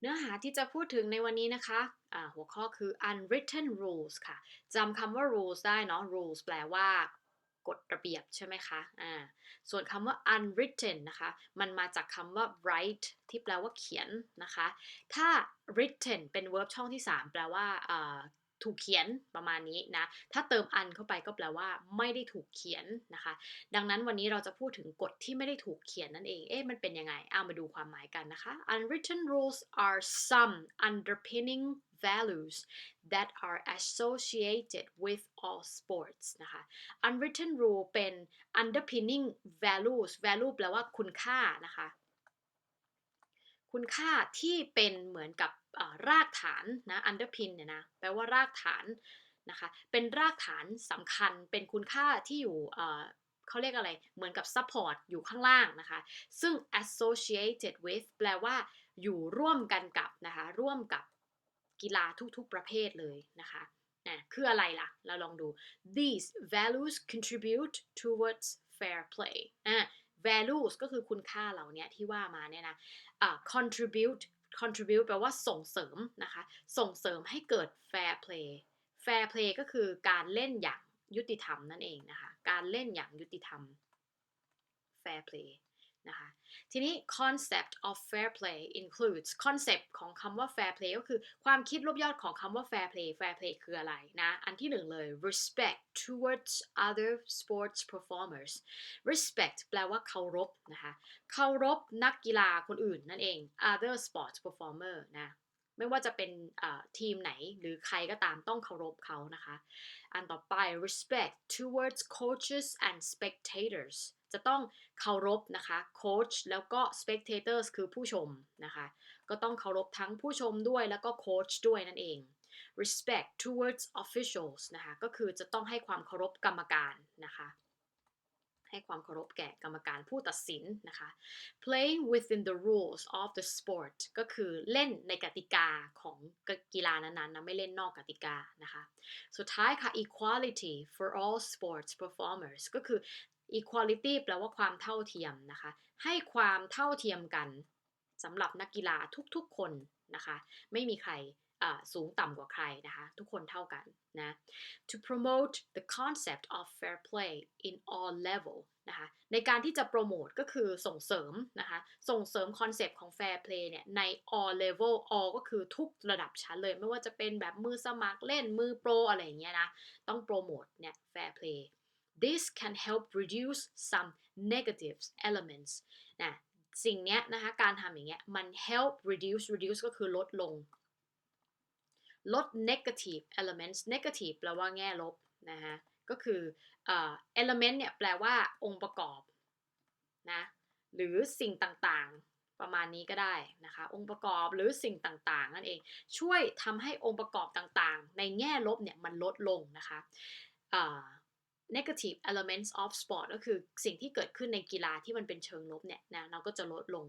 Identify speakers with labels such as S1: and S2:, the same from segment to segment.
S1: เนื้อหาที่จะพูดถึงในวันนี้นะคะะหัวข้อคือ unwritten rules ค่ะจำคำว่า rules ได้เนาะ rules แปลว่ากฎระเบียบใช่ไหมคะอ่าส่วนคำว่า unwritten นะคะ มันมาจากคำว่า write ที่แปลว่าเขียนนะคะ ถ้า written เป็น verb ช่องที่ 3 แปลว่า ถูกเขียนประมาณนี้นะ ถ้าเติม un เข้าไปก็แปลว่าไม่ได้ถูกเขียนนะคะ ดังนั้นวันนี้เราจะพูดถึงกฎที่ไม่ได้ถูกเขียนนั่นเอง เอ๊ะมันเป็นยังไง เอามาดูความหมายกันนะคะ unwritten rules are some underpinning values that are associated with all sports นะคะ unwritten rule เป็น underpinning values value แปลว่าคุณค่านะคะ คุณค่าที่เป็นเหมือนกับ รากฐานนะ underpin เนี่ยนะแปลว่ารากฐานนะคะเป็นรากฐานสำคัญเป็นคุณค่าที่อยู่เขาเรียกอะไร เหมือนกับ support อยู่ข้างล่างนะคะ ซึ่ง associated with แปลว่าอยู่ร่วมกันกับนะคะ ร่วมกับกีฬาทุกๆประเภทเลยนะคะนะคืออะไรล่ะ เราลองดู these values contribute towards fair play อ่า values ก็คือคุณค่าเหล่านี้ที่ว่ามาเนี่ยนะ contribute contribute แปลว่าส่งเสริมนะคะ ส่งเสริมให้เกิด fair play fair play ก็คือการเล่นอย่างยุติธรรมนั่นเองนะคะ การเล่นอย่างยุติธรรม fair play นะคะทีนี้ concept of fair play includes concept ของคำว่า fair play ก็คือความคิดรวบยอดของคำว่า fair play fair play คืออะไรนะ อันที่หนึ่งเลย respect towards other sports performers respect แปลว่าเคารพนะคะเคารพนักกีฬาคนอื่นนั่นเอง other sports performer นะไม่ว่าจะเป็นทีมไหนหรือใครก็ตามต้องเคารพเขานะคะ อันต่อไป respect towards coaches and spectators จะต้องเคารพนะคะโค้ชแล้วก็ spectators คือผู้ชมนะคะ ก็ต้องเคารพทั้งผู้ชมด้วยแล้วก็โค้ชด้วยนั่นเอง respect towards officials นะคะ ก็คือจะต้องให้ความเคารพกรรมการนะคะ ให้ความเคารพแก่กรรมการผู้ตัดสินนะคะ playing within the rules of the sport ก็คือเล่นในกติกาของกีฬานั้นๆนะไม่เล่นนอกกติกานะคะ สุดท้ายค่ะ equality for all sports performers ก็คือ equality แปลว่าความเท่าเทียมนะคะ ให้ความเท่าเทียมกันสำหรับนักกีฬาทุกๆคนนะคะ ไม่มีใครสูงต่ำกว่าใครนะคะ ทุกคนเท่ากันนะ to promote the concept of fair play in all level นะคะในการที่จะโปรโมทก็คือส่งเสริมนะคะส่งเสริมคอนเซปต์ของ fair play เนี่ยใน all level all ก็คือทุกระดับชั้นเลย ไม่ว่าจะเป็นแบบมือสมัครเล่นมือโปรอะไรอย่างเงี้ยนะ ต้องโปรโมทเนี่ย fair play this can help reduce some negative elements นะสิ่งนี้นะคะการทำอย่างเงี้ยมัน help reduce reduce ก็คือลดลง ลด negative elements negative แปลว่าแง่ลบนะคะก็คือ element เนี่ยแปลว่าองค์ประกอบนะหรือสิ่งต่างๆประมาณนี้ก็ได้นะคะ องค์ประกอบหรือสิ่งต่างๆนั่นเอง ช่วยทำให้องค์ประกอบต่างๆ ในแง่ลบเนี่ยมันลดลงนะคะ negative elements of sport ก็คือสิ่งที่เกิดขึ้นในกีฬาที่มันเป็นเชิงลบเนี่ยนะเราก็จะลดลง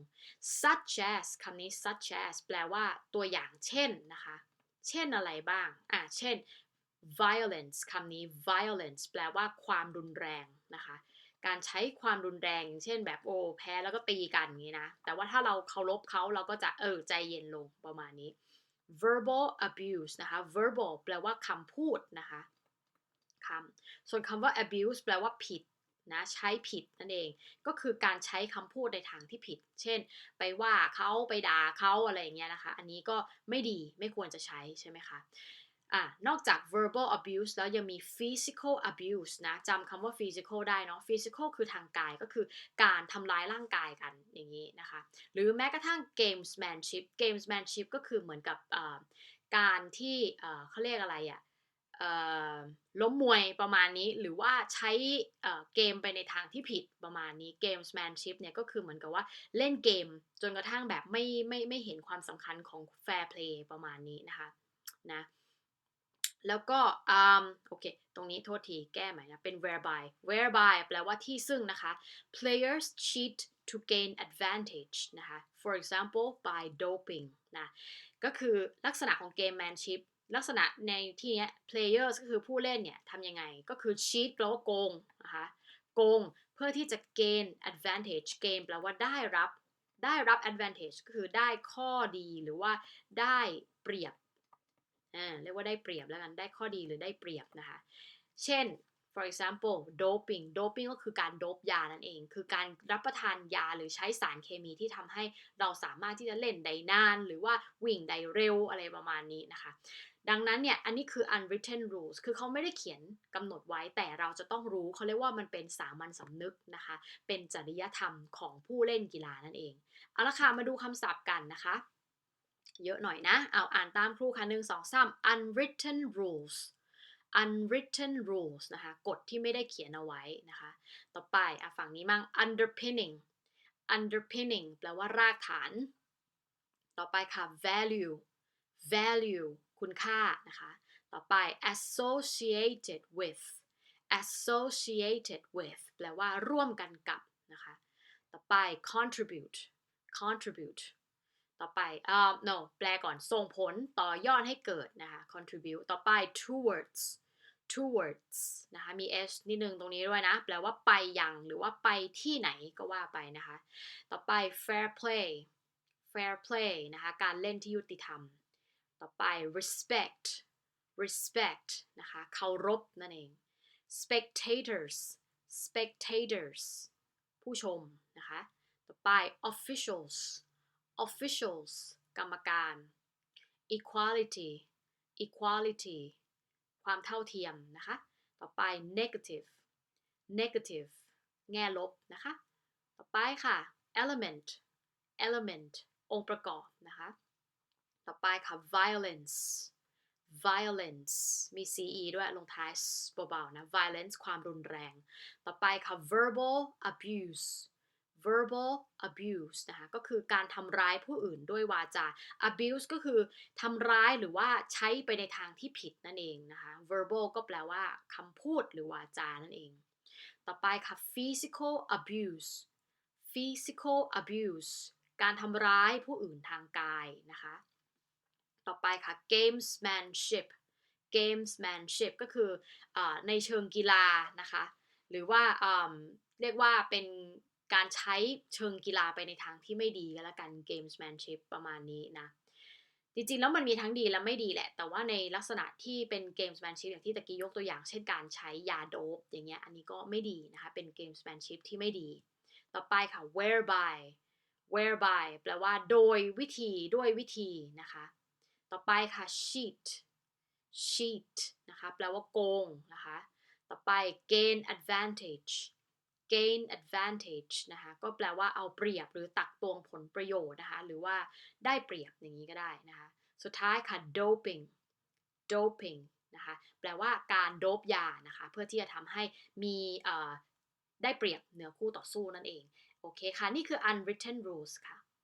S1: such as คำนี้ such as แปลว่าตัวอย่างเช่นนะคะ เช่นอะไรบ้างอะเช่น violence คำนี้ violence แปลว่าความรุนแรงนะคะ การใช้ความรุนแรงอย่างเช่นแบบโอ้แพ้แล้วก็ตีกันอย่างนี้นะ แต่ว่าถ้าเราเคารพเขาเราก็จะเออใจเย็นลงประมาณนี้ verbal abuse นะคะ verbal แปลว่าคำพูดนะคะ ส่วนคำว่า abuse แปลว่าผิดนะใช้ผิดนั่นเองก็คือการใช้คำพูดในทางที่ผิด เช่น ไปว่าเขาไปด่าเขาอะไรอย่างเงี้ยนะคะ อันนี้ก็ไม่ดีไม่ควรจะใช้ใช่ไหมคะอ่านอกจาก verbal abuse แล้วยังมี physical abuse นะจำคำว่า physical ได้เนาะ physical คือทางกายก็คือการทำร้ายร่างกายกันอย่างนี้นะคะ หรือแม้กระทั่ง gamesmanship gamesmanship ก็คือเหมือนกับการที่เขาเรียกอะไรอะ ล้มมวยประมาณนี้หรือว่าใช้เกมไปในทางที่ผิดประมาณนี้เกม m a n s h i p เนี่ยก็คือเหมือนกับว่าเล่นเกมจนกระทั่งแบบไม่ไม่ไม่เห็นความสำคัญของ fair play ประมาณนี้นะคะนะแล้วก็โอเค ตรงนี้โทษทีแก้ใหม่นะ เป็น whereby whereby แปลว่าที่ซึ่งนะคะ players cheat to gain advantage นะคะ for example by doping นะ ก็คือลักษณะของเกม manship ลักษณะในที่นี้ players ก็คือผู้เล่นเนี่ยทำยังไง ก็คือ cheat แปลว่าโกงนะคะโกงเพื่อที่จะ gain advantage gain แปลว่าได้รับได้รับ advantage ก็คือได้ข้อดีหรือว่าได้เปรียบอ่าเรียกว่าได้เปรียบแล้วกันได้ข้อดีหรือได้เปรียบนะคะ เช่น for example doping doping ก็คือการโดปยานั่นเอง คือการรับประทานยาหรือใช้สารเคมีที่ทำให้เราสามารถที่จะเล่นได้นาน หรือว่าวิ่งได้เร็วอะไรประมาณนี้นะคะ ดังนั้นเนี่ยอันนี้คือ unwritten rules คือเขาไม่ได้เขียนกำหนดไว้แต่เราจะต้องรู้เขาเรียกว่ามันเป็นสามัญสำนึกนะคะ เป็นจริยธรรมของผู้เล่นกีฬานั่นเอง เอาละค่ะมาดูคำศัพท์กันนะคะ เยอะหน่อยนะ เอาอ่านตามครูค่ะหนึ่งสองสาม unwritten rules unwritten rules นะคะกฎที่ไม่ได้เขียนเอาไว้นะคะ ต่อไปอฝั่งนี้มั่ง underpinning underpinning แปลว่ารากฐาน ต่อไปค่ะ value value คุณค่านะคะ ต่อไป associated with associated with แปลว่าร่วมกันกับนะคะ ต่อไป contribute contribute ต่อไปอ่า no แปลก่อน ส่งผลต่อยอดให้เกิดนะคะ contribute ต่อไป towards towards นะคะ มี s นิดนึงตรงนี้ด้วยนะ แปลว่าไปยังหรือว่าไปที่ไหนก็ว่าไปนะคะ ต่อไป fair play fair play นะคะ การเล่นที่ยุติธรรม ต่อไป respect respect นะคะเคารพนั่นเอง spectators spectators ผู้ชมนะคะ ต่อไป officials officials กรรมการ equality equality ความเท่าเทียมนะคะ ต่อไป negative negative แง่ลบนะคะ ต่อไปค่ะ element element องค์ประกอบนะคะ ต่อไปค่ะ violence violence มี ce ด้วยลงท้ายเบาๆนะ violence ความรุนแรง ต่อไปค่ะ verbal abuse verbal abuse นะคะก็คือการทำร้ายผู้อื่นด้วยวาจา abuse ก็คือทำร้ายหรือว่าใช้ไปในทางที่ผิดนั่นเองนะคะ verbal ก็แปลว่าคำพูดหรือวาจานั่นเอง ต่อไปค่ะ physical abuse physical abuse การทำร้ายผู้อื่นทางกายนะคะ ต่อไปค่ะ gamesmanship gamesmanship ก็คืออในเชิงกีฬานะคะ หรือว่าเรียกว่าเป็นการใช้เชิงกีฬาไปในทางที่ไม่ดีก็แล้วกัน gamesmanship ประมาณนี้นะ จริงๆ แล้วมันมีทั้งดีและไม่ดีแหละ แต่ว่าในลักษณะที่เป็น gamesmanship อย่างที่ตะกี้ยกตัวอย่าง เช่นการใช้ยาโดปอย่างเงี้ย อันนี้ก็ไม่ดีนะคะ เป็น gamesmanship ที่ไม่ดี ต่อไปค่ะ whereby whereby แปลว่าโดยวิธีด้วยวิธีนะคะ ต่อไปค่ะ cheat cheat นะคะแปลว่าโกงนะคะ ต่อไป gain advantage gain advantage นะคะก็แปลว่าเอาเปรียบหรือตักตวงผลประโยชน์นะคะหรือว่าได้เปรียบอย่างนี้ก็ได้นะคะสุดท้ายค่ะ doping doping นะคะแปลว่าการโดปยานะคะเพื่อที่จะทำให้มีได้เปรียบเหนือคู่ต่อสู้นั่นเอง โอเคค่ะ นี่คือ unwritten rules ค่ะ